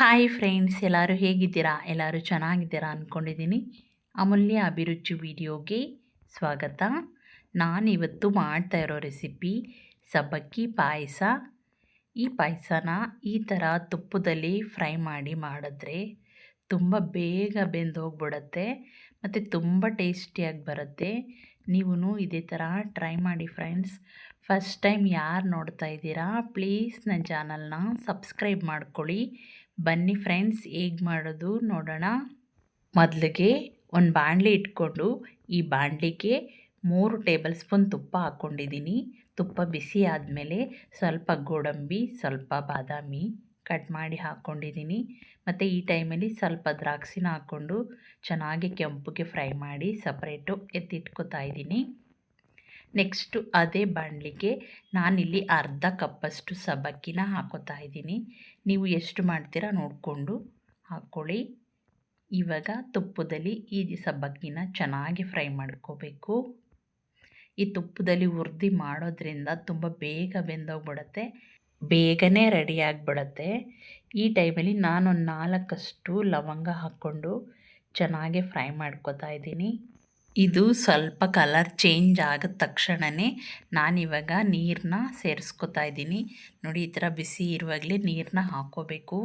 Hi friends ಎಲ್ಲರೂ ಹೇಗಿದ್ದೀರಾ? ಎಲ್ಲರೂ ಚೆನ್ನಾಗಿದ್ದೀರಾ ಅಂದ್ಕೊಂಡಿದ್ದೀನಿ ಅಮೂಲ್ಯ ಅಭಿರುಚಿ ವಿಡಿಯೋಗೆ ಸ್ವಾಗತ. ನಾನಿವತ್ತು ಮಾಡ್ತಾ ಇರೋ ರೆಸಿಪಿ ಸಬ್ಬಕ್ಕಿ ಪಾಯಸ. ಈ ಪಾಯಸನ ಈ ಥರ ತುಪ್ಪದಲ್ಲಿ ಫ್ರೈ ಮಾಡಿ ಮಾಡಿದ್ರೆ ತುಂಬ ಬೇಗ ಬೆಂದು ಹೋಗ್ಬಿಡತ್ತೆ ಮತ್ತು ತುಂಬ ಟೇಸ್ಟಿಯಾಗಿ ಬರುತ್ತೆ. ನೀವು ಇದೇ ಥರ ಟ್ರೈ ಮಾಡಿ ಫ್ರೆಂಡ್ಸ್ ಫಸ್ಟ್ ಟೈಮ್ ಯಾರು ನೋಡ್ತಾ ಇದ್ದೀರಾ, ಪ್ಲೀಸ್ ನನ್ನ ಚಾನಲ್ನ ಸಬ್ಸ್ಕ್ರೈಬ್ ಮಾಡ್ಕೊಳ್ಳಿ. ಬನ್ನಿ ಫ್ರೆಂಡ್ಸ್, ಹೇಗೆ ಮಾಡೋದು ನೋಡೋಣ. ಮೊದಲಿಗೆ ಒಂದು ಬಾಣಲಿ ಇಟ್ಕೊಂಡು, ಈ ಬಾಣಲಿಗೆ ಮೂರು ಟೇಬಲ್ ಸ್ಪೂನ್ ತುಪ್ಪ ಹಾಕ್ಕೊಂಡಿದ್ದೀನಿ. ತುಪ್ಪ ಬಿಸಿ ಆದಮೇಲೆ ಸ್ವಲ್ಪ ಗೋಡಂಬಿ, ಸ್ವಲ್ಪ ಬಾದಾಮಿ ಕಟ್ ಮಾಡಿ ಹಾಕ್ಕೊಂಡಿದ್ದೀನಿ. ಮತ್ತು ಈ ಟೈಮಲ್ಲಿ ಸ್ವಲ್ಪ ದ್ರಾಕ್ಷಿನ ಹಾಕ್ಕೊಂಡು ಚೆನ್ನಾಗಿ ಕೆಂಪುಗೆ ಫ್ರೈ ಮಾಡಿ ಸಪ್ರೇಟು ಎತ್ತಿಟ್ಕೊತಾ ಇದ್ದೀನಿ. ನೆಕ್ಸ್ಟು ಅದೇ ಬಾಣಲಿಗೆ ನಾನಿಲ್ಲಿ ಅರ್ಧ ಕಪ್ಪಷ್ಟು ಸಬ್ಬಕ್ಕಿನ ಹಾಕೋತಾ ಇದ್ದೀನಿ. ನೀವು ಎಷ್ಟು ಮಾಡ್ತೀರಾ ನೋಡಿಕೊಂಡು ಹಾಕ್ಕೊಳ್ಳಿ ಇವಾಗ ತುಪ್ಪದಲ್ಲಿ ಈ ಸಬ್ಬಕ್ಕಿನ ಚೆನ್ನಾಗಿ ಫ್ರೈ ಮಾಡ್ಕೋಬೇಕು. ಈ ತುಪ್ಪದಲ್ಲಿ ಹುರಿದು ಮಾಡೋದ್ರಿಂದ ತುಂಬ ಬೇಗ ಬೆಂದೋಗ್ಬಿಡುತ್ತೆ. ಬೇಗನೆ ರೆಡಿ ಆಗಿಬಿಡತ್ತೆ. ಈ ಟೈಮಲ್ಲಿ ನಾನೊಂದು ನಾಲ್ಕಷ್ಟು ಲವಂಗ ಹಾಕ್ಕೊಂಡು ಚೆನ್ನಾಗಿ ಫ್ರೈ ಮಾಡ್ಕೋತಾ ಇದ್ದೀನಿ. ಇದು ಸ್ವಲ್ಪ ಕಲರ್ ಚೇಂಜ್ ಆಗಿದ ತಕ್ಷಣವೇ ನಾನಿವಾಗ ನೀರನ್ನ ಸೇರಿಸ್ಕೊತಾ ಇದ್ದೀನಿ. ನೋಡಿ, ಈ ಥರ ಬಿಸಿ ಇರುವಾಗಲೇ ನೀರನ್ನ ಹಾಕೋಬೇಕು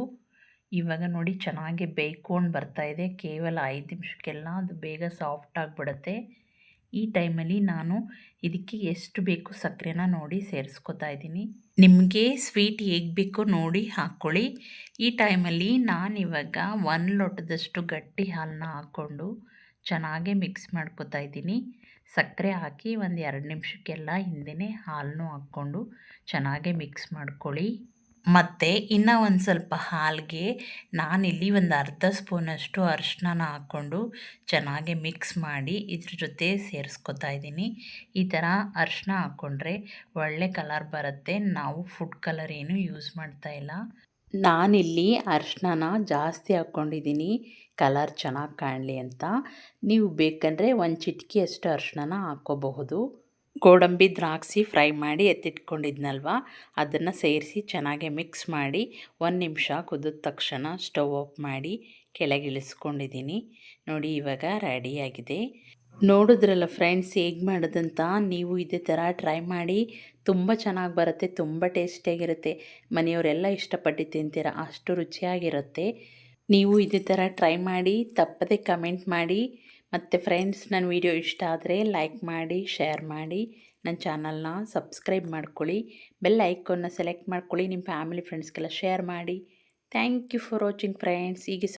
ಇವಾಗ ನೋಡಿ, ಚೆನ್ನಾಗಿ ಬೇಯ್ಕೊಂಡು ಬರ್ತಾಯಿದೆ ಕೇವಲ ಐದು ನಿಮಿಷಕ್ಕೆಲ್ಲ ಅದು ಬೇಗ ಸಾಫ್ಟ್ ಆಗಿಬಿಡುತ್ತೆ. ಈ ಟೈಮಲ್ಲಿ ನಾನು ಇದಕ್ಕೆ ಎಷ್ಟು ಬೇಕು ಸಕ್ಕರೆನ ನೋಡಿ ಸೇರಿಸ್ಕೊತಾ ಇದ್ದೀನಿ. ನಿಮಗೆ ಸ್ವೀಟ್ ಹೇಗೆ ಬೇಕೋ ನೋಡಿ ಹಾಕ್ಕೊಳ್ಳಿ. ಈ ಟೈಮಲ್ಲಿ ನಾನಿವಾಗ ಒಂದು ಲೋಟದಷ್ಟು ಗಟ್ಟಿ ಹಾಲನ್ನ ಹಾಕ್ಕೊಂಡು ಚೆನ್ನಾಗಿ ಮಿಕ್ಸ್ ಮಾಡ್ಕೊತಾ ಇದ್ದೀನಿ. ಸಕ್ಕರೆ ಹಾಕಿ ಒಂದು ಎರಡು ನಿಮಿಷಕ್ಕೆಲ್ಲ ಹಿಂದೆ ಹಾಲನ್ನು ಹಾಕ್ಕೊಂಡು ಚೆನ್ನಾಗೆ ಮಿಕ್ಸ್ ಮಾಡ್ಕೊಳ್ಳಿ. ಮತ್ತು ಇನ್ನೂ ಒಂದು ಸ್ವಲ್ಪ ಹಾಲಿಗೆ ನಾನಿಲ್ಲಿ ಒಂದು ಅರ್ಧ ಸ್ಪೂನಷ್ಟು ಅರಿಶಿನ ಹಾಕ್ಕೊಂಡು ಚೆನ್ನಾಗಿ ಮಿಕ್ಸ್ ಮಾಡಿ ಇದ್ರ ಜೊತೆ ಸೇರಿಸ್ಕೊತಾ ಇದ್ದೀನಿ. ಈ ಥರ ಅರಿಶಿನ ಹಾಕ್ಕೊಂಡ್ರೆ ಒಳ್ಳೆ ಕಲರ್ ಬರುತ್ತೆ. ನಾವು ಫುಡ್ ಕಲರ್ ಏನು ಯೂಸ್ ಮಾಡ್ತಾ ಇಲ್ಲ. ನಾನಿಲ್ಲಿ ಅರಿಶಿನ ಜಾಸ್ತಿ ಹಾಕ್ಕೊಂಡಿದ್ದೀನಿ. ಕಲರ್ ಚೆನ್ನಾಗಿ ಕಾಣಲಿ ಅಂತ. ನೀವು ಬೇಕಂದರೆ ಒಂದು ಚಿಟಿಕೆಯಷ್ಟು ಅರಿಶಿನ ಹಾಕ್ಕೋಬಹುದು. ಗೋಡಂಬಿ ದ್ರಾಕ್ಷಿ ಫ್ರೈ ಮಾಡಿ ಎತ್ತಿಟ್ಕೊಂಡಿದ್ನಲ್ವ? ಅದನ್ನು ಸೇರಿಸಿ ಚೆನ್ನಾಗಿ ಮಿಕ್ಸ್ ಮಾಡಿ ಒಂದು ನಿಮಿಷ ಕುದಿದ ತಕ್ಷಣ ಸ್ಟವ್ ಆಫ್ ಮಾಡಿ ಕೆಳಗಿಳಿಸ್ಕೊಂಡಿದ್ದೀನಿ. ನೋಡಿ ಇವಾಗ ರೆಡಿಯಾಗಿದೆ ನೋಡಿದ್ರಲ್ಲ ಫ್ರೆಂಡ್ಸ್ ಹೇಗೆ ಮಾಡೋದಂತ, ನೀವು ಇದೇ ಥರ ಟ್ರೈ ಮಾಡಿ, ತುಂಬ ಚೆನ್ನಾಗಿ ಬರುತ್ತೆ, ತುಂಬ ಟೇಸ್ಟಿಯಾಗಿರುತ್ತೆ ಮನೆಯವರೆಲ್ಲ ಇಷ್ಟಪಟ್ಟು ತಿಂತೀರ, ಅಷ್ಟು ರುಚಿಯಾಗಿರುತ್ತೆ. ನೀವು ಇದೇ ಥರ ಟ್ರೈ ಮಾಡಿ, ತಪ್ಪದೆ ಕಮೆಂಟ್ ಮಾಡಿ, ಮತ್ತು ಫ್ರೆಂಡ್ಸ್ ನನ್ನ ವಿಡಿಯೋ ಇಷ್ಟ ಆದರೆ ಲೈಕ್ ಮಾಡಿ ಶೇರ್ ಮಾಡಿ ನನ್ನ ಚಾನಲ್ನ ಸಬ್ಸ್ಕ್ರೈಬ್ ಮಾಡ್ಕೊಳ್ಳಿ ಬೆಲ್ ಐಕನ್ನ ಸೆಲೆಕ್ಟ್ ಮಾಡ್ಕೊಳ್ಳಿ ನಿಮ್ಮ ಫ್ಯಾಮಿಲಿ ಫ್ರೆಂಡ್ಸ್ಗೆಲ್ಲ ಶೇರ್ ಮಾಡಿ. Thank you for watching friends ಹೀಗೆ